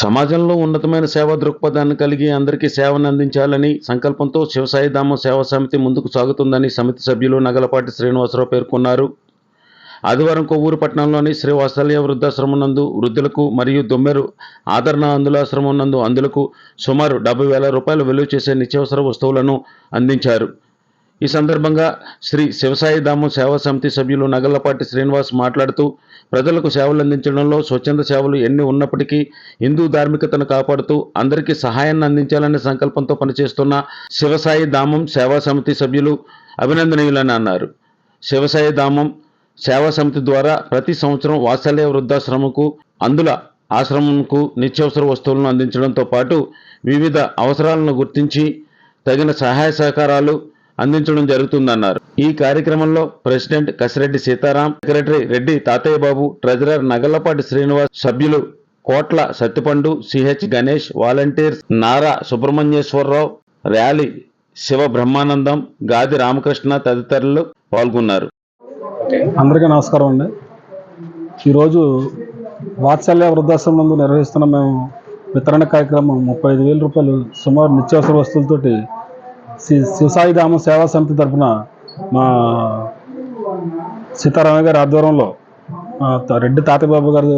సమాజంలో ఉన్నతమైన సేవా దృక్పథాన్ని కలిగి అందరికీ సేవను అందించాలని సంకల్పంతో శివసాయిధామం సేవా సమితి ముందుకు సాగుతుందని సమితి సభ్యులు నగలపాటి శ్రీనివాసరావు పేర్కొన్నారు. ఆదివారం కొవ్వూరు పట్టణంలోని శ్రీ వాత్సల్య వృద్ధాశ్రమం నందు వృద్ధులకు మరియు దొమ్మెరు ఆదరణ అందులాశ్రమం నందు అందులకు సుమారు డెబ్బై వేల రూపాయలు విలువ చేసే నిత్యావసర వస్తువులను అందించారు. ఈ సందర్భంగా శ్రీ శివసాయి ధామం సేవా సమితి సభ్యులు నగలపాటి శ్రీనివాస్ మాట్లాడుతూ ప్రజలకు సేవలు అందించడంలో స్వచ్ఛంద సేవలు ఎన్ని ఉన్నప్పటికీ హిందూ ధార్మికతను కాపాడుతూ అందరికీ సహాయాన్ని అందించాలనే సంకల్పంతో పనిచేస్తున్న శివసాయి ధామం సేవా సమితి సభ్యులు అభినందనీయులని అన్నారు. శివసాయి ధామం సేవా సమితి ద్వారా ప్రతి సంవత్సరం వాత్సల్య వృద్ధాశ్రమకు అందుల ఆశ్రమంకు నిత్యవసర వస్తువులను అందించడంతో పాటు వివిధ అవసరాలను గుర్తించి తగిన సహాయ సహకారాలు అందించడం జరుగుతుందన్నారు. ఈ కార్యక్రమంలో president Kasireddy Sitaram secretary Reddy Tatayya Babu treasurer Nagallapati Srinivas సభ్యులు కోట్ల సత్తిపండు సిహెచ్ గణేష్ వాలంటీర్స్ నారా సుబ్రహ్మణ్యేశ్వరరావు ర్యాలీ శివ బ్రహ్మానందం గాది రామకృష్ణ తదితరులు పాల్గొన్నారు. అందరికీ నమస్కారం అండి. ఈరోజు వాత్సల్య వృద్ధాశ్రమం నందు నిర్వహిస్తున్న మేము వితరణ కార్యక్రమం ముప్పై ఐదు వేల రూపాయలు సుమారు నిత్యావసర వస్తువులతోటి శ్రీ సేవా సమితి తరఫున మా సీతారామయ్య గారి ఆధ్వర్యంలో రెడ్డి తాతబాబు గారి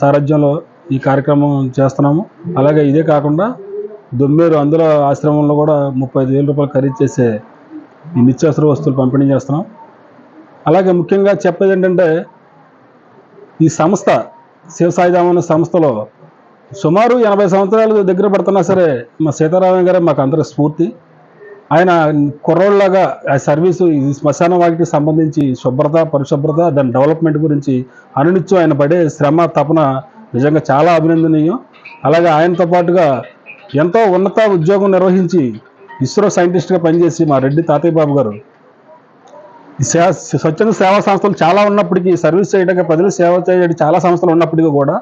సారథ్యంలో ఈ కార్యక్రమం చేస్తున్నాము. అలాగే ఇదే కాకుండా దొమ్మేరు అందులో ఆశ్రమంలో కూడా ముప్పై ఐదు వేల రూపాయలు ఖరీదు చేసే ఈ నిత్యావసర వస్తువులు పంపిణీ చేస్తున్నాం. అలాగే ముఖ్యంగా చెప్పేది ఏంటంటే ఈ సంస్థ శివసాయిధామం అనే సంస్థలో సుమారు ఎనభై సంవత్సరాలు దగ్గర పడుతున్నా సరే మా సీతారామయ్య గారే మాకు అందరి స్ఫూర్తి. ఆయన కుర్రోళ్ళలాగా ఆ సర్వీసు ఈ శ్మశాన వాటికి సంబంధించి శుభ్రత పరిశుభ్రత దాని డెవలప్మెంట్ గురించి అనునిత్యం ఆయన పడే శ్రమ తపన నిజంగా చాలా అభినందనీయం. అలాగే ఆయనతో పాటుగా ఎంతో ఉన్నత ఉద్యోగం నిర్వహించి ఇస్రో సైంటిస్ట్గా పనిచేసి మా రెడ్డి తాతయ్య బాబు గారు. స్వచ్ఛంద సేవా సంస్థలు చాలా ఉన్నప్పటికీ సర్వీస్ చేయడానికి ప్రజలు సేవ చేయడానికి చాలా సంస్థలు ఉన్నప్పటికీ కూడా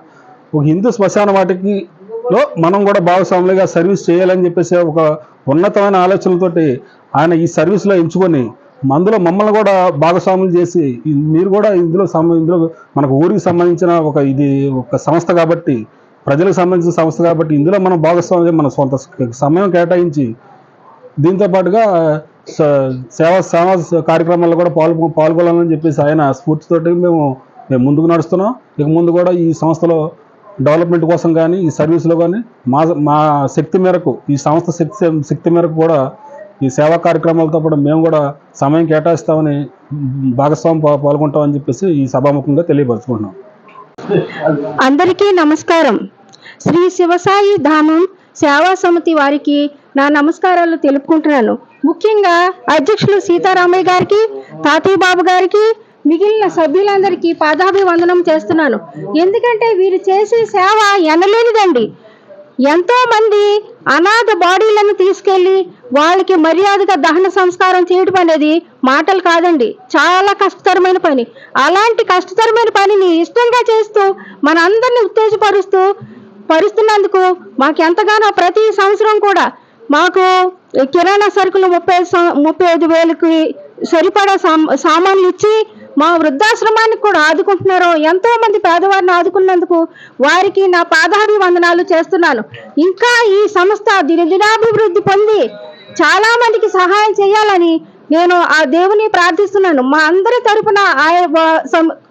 ఒక హిందూ శ్మశాన వాటికి లో మనం కూడా భాగస్వాములుగా సర్వీస్ చేయాలని చెప్పేసి ఒక ఉన్నతమైన ఆలోచనలతోటి ఆయన ఈ సర్వీస్లో ఎంచుకొని అందులో మమ్మల్ని కూడా భాగస్వాములు చేసి మీరు కూడా ఇందులో ఇందులో మనకు ఊరికి సంబంధించిన ఒక ఇది ఒక సంస్థ కాబట్టి ప్రజలకు సంబంధించిన సంస్థ కాబట్టి ఇందులో మనం భాగస్వామ్యం మన సొంత సమయం కేటాయించి దీంతో పాటుగా సేవా సేవా కార్యక్రమాల్లో కూడా పాల్గొ పాల్గొనాలని చెప్పేసి ఆయన స్ఫూర్తితోటి మేము మేము ముందుకు నడుస్తున్నాం. ఇక ముందు కూడా ఈ సంస్థలో డెవలప్మెంట్ కోసం కానీ ఈ సర్వీస్లో కానీ మా మా శక్తి మేరకు ఈ సంస్థ శక్తి శక్తి మేరకు కూడా ఈ సేవా కార్యక్రమాలతో పాటు మేము కూడా సమయం కేటాయిస్తామని భాగస్వామి పాల్గొంటామని చెప్పేసి ఈ సభాముఖంగా తెలియపరుచుకుంటున్నాం. అందరికీ నమస్కారం. శ్రీ శివసాయి ధామం సేవా సమితి వారికి నా నమస్కారాలు తెలుపుకుంటున్నాను. ముఖ్యంగా అధ్యక్షులు సీతారామయ్య గారికి తాతయ్య బాబు గారికి మిగిలిన సభ్యులందరికీ పాదాభివందనం చేస్తున్నాను. ఎందుకంటే వీరు చేసే సేవ ఎనలేనిదండి. ఎంతో మంది అనాథ బాడీలను తీసుకెళ్ళి వాళ్ళకి మర్యాదగా దహన సంస్కారం చేయడం అనేది మాటలు కాదండి. చాలా కష్టతరమైన పని. అలాంటి కష్టతరమైన పనిని ఇష్టంగా చేస్తూ మన అందరిని ఉత్తేజపరుస్తూ పరుస్తున్నందుకు మాకు ఎంతగానో ప్రతి సంవత్సరం కూడా మాకు కిరాణా సరుకులు ముప్పై ముప్పై ఐదు వేలకి సరిపడా సామాన్లు ఇచ్చి మా వృద్ధాశ్రమానికి కూడా ఆదుకుంటున్నారో ఎంతో మంది పేదవారిని ఆదుకున్నందుకు వారికి నా పాదాభివందనాలు చేస్తున్నాను. ఇంకా ఈ సంస్థ దినదినాభివృద్ధి పొంది చాలా మందికి సహాయం చేయాలని నేను ఆ దేవుని ప్రార్థిస్తున్నాను. మా అందరి తరపున ఆయా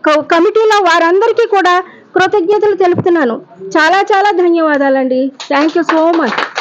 క- కమిటీలో వారందరికీ కూడా కృతజ్ఞతలు తెలుపుతున్నాను. చాలా చాలా ధన్యవాదాలండి. Thank you so much.